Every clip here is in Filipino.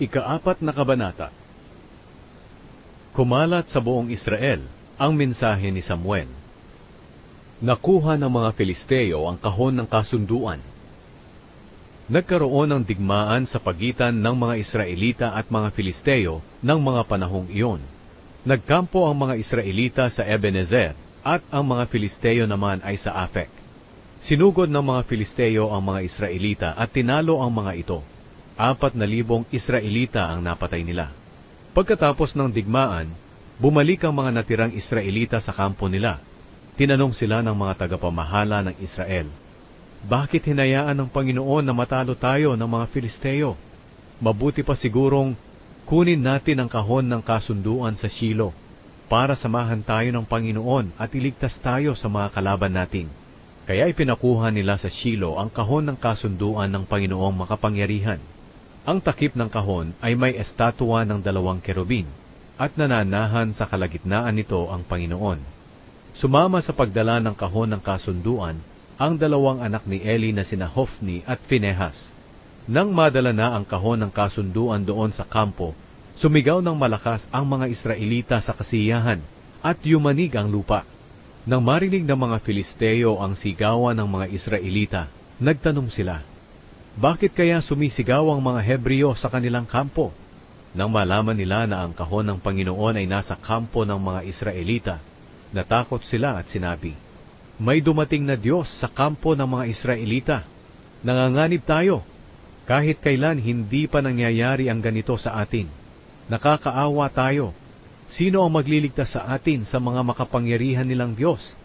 Ikaapat na kabanata Kumalat sa buong Israel ang mensahe ni Samuel. Nakuha ng mga Filisteo ang kahon ng kasunduan. Nagkaroon ng digmaan sa pagitan ng mga Israelita at mga Filisteo ng mga panahong iyon. Nagkampo ang mga Israelita sa Ebenezer at ang mga Filisteo naman ay sa Afek. Sinugod ng mga Filisteo ang mga Israelita at tinalo ang mga ito. Apat na libong Israelita ang napatay nila. Pagkatapos ng digmaan, bumalik ang mga natirang Israelita sa kampo nila. Tinanong sila ng mga tagapamahala ng Israel, Bakit hinayaan ng Panginoon na matalo tayo ng mga Filisteo? Mabuti pa sigurong kunin natin ang kahon ng kasunduan sa Shilo para samahan tayo ng Panginoon at iligtas tayo sa mga kalaban natin. Kaya ipinakuha nila sa Shilo ang kahon ng kasunduan ng Panginoong makapangyarihan. Ang takip ng kahon ay may estatwa ng dalawang kerubin at nananahan sa kalagitnaan nito ang Panginoon. Sumama sa pagdala ng kahon ng kasunduan ang dalawang anak ni Eli na sina Hofni at Finehas. Nang madala na ang kahon ng kasunduan doon sa kampo, sumigaw ng malakas ang mga Israelita sa kasiyahan at yumanig ang lupa. Nang marinig ng mga Filisteo ang sigawan ng mga Israelita, nagtanong sila, bakit kaya sumisigaw ang mga Hebreo sa kanilang kampo? Nang malaman nila na ang kahon ng Panginoon ay nasa kampo ng mga Israelita, natakot sila at sinabi, May dumating na Diyos sa kampo ng mga Israelita. Nanganganib tayo. Kahit kailan hindi pa nangyayari ang ganito sa atin. Nakakaawa tayo. Sino ang magliligtas sa atin sa mga makapangyarihan nilang Diyos?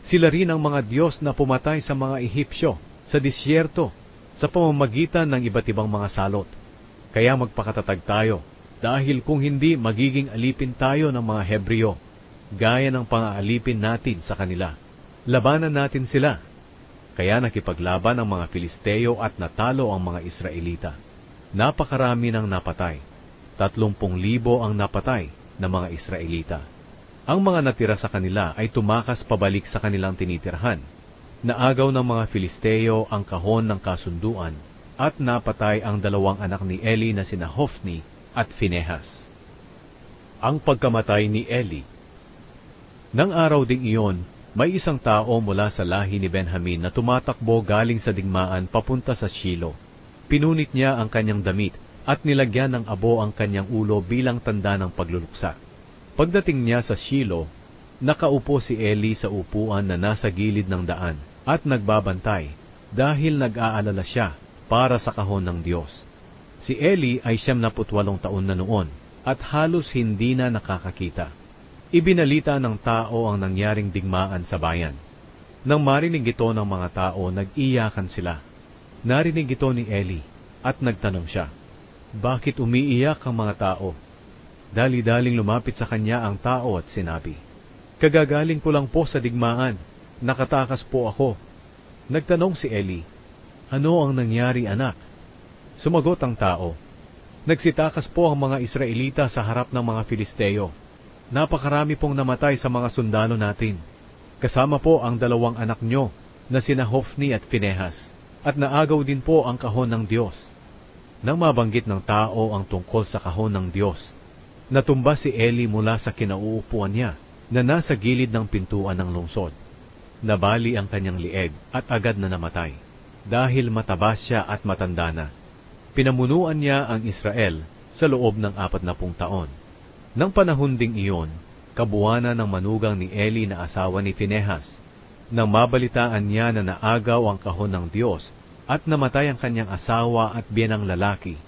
Sila rin ang mga Diyos na pumatay sa mga Ehipsyo, sa disyerto, sa pamamagitan ng iba't ibang mga salot. Kaya magpakatatag tayo, dahil kung hindi magiging alipin tayo ng mga Hebreo, gaya ng pangaalipin natin sa kanila. Labanan natin sila. Kaya nakipaglaban ang mga Filisteo at natalo ang mga Israelita. Napakarami ng napatay. Tatlumpong libo ang napatay ng mga Israelita. Ang mga natira sa kanila ay tumakas pabalik sa kanilang tinitirhan Naagaw ng mga Filisteo ang kahon ng kasunduan at napatay ang dalawang anak ni Eli na sina Hofni at Finehas. Ang pagkamatay ni Eli Nang araw ding iyon, may isang tao mula sa lahi ni Benjamin na tumatakbo galing sa digmaan papunta sa Shilo. Pinunit niya ang kanyang damit at nilagyan ng abo ang kanyang ulo bilang tanda ng pagluluksa. Pagdating niya sa Shilo, nakaupo si Eli sa upuan na nasa gilid ng daan at nagbabantay dahil nag-aalala siya para sa kahon ng Diyos. Si Eli ay siyam na putwalong taon na noon at halos hindi na nakakakita. Ibinalita ng tao ang nangyaring digmaan sa bayan. Nang marinig ito ng mga tao, nag-iyakan sila. Narinig ito ni Eli at nagtanong siya, Bakit umiiyak ang mga tao? Dali-daling lumapit sa kanya ang tao at sinabi, Kagagaling ko lang po sa digmaan Nakatakas po ako. Nagtanong si Eli, Ano ang nangyari anak? Sumagot ang tao, Nagsitakas po ang mga Israelita sa harap ng mga Filisteo. Napakarami pong namatay sa mga sundalo natin. Kasama po ang dalawang anak nyo na sina Hofni at Finehas. At naagaw din po ang kahon ng Diyos. Nang mabanggit ng tao ang tungkol sa kahon ng Diyos, natumba si Eli mula sa kinauupuan niya na nasa gilid ng pintuan ng lungsod. Nabali ang kanyang lieg at agad na namatay, dahil mataba siya at matanda na. Pinamunuan niya ang Israel sa loob ng apat na pung taon. Nang panahon ding iyon, kabuwanan ng manugang ni Eli na asawa ni Finehas. Nang mabalitaan niya na naagaw ang kahon ng Diyos at namatay ang kanyang asawa at biyanang lalaki,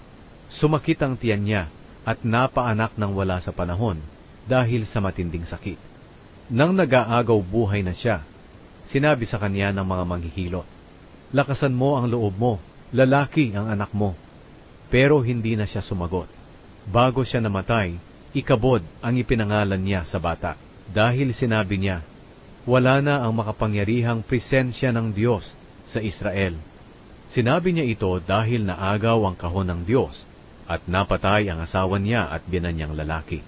sumakit ang tiyan niya at napaanak ng wala sa panahon dahil sa matinding sakit. Nang nag-aagaw buhay na siya, Sinabi sa kanya ng mga manghihilot, Lakasan mo ang loob mo, lalaki ang anak mo. Pero hindi na siya sumagot. Bago siya namatay, ikabod ang ipinangalan niya sa bata. Dahil sinabi niya, wala na ang makapangyarihang presensya ng Diyos sa Israel. Sinabi niya ito dahil naagaw ang kahon ng Diyos at napatay ang asawa niya at binanyang lalaki.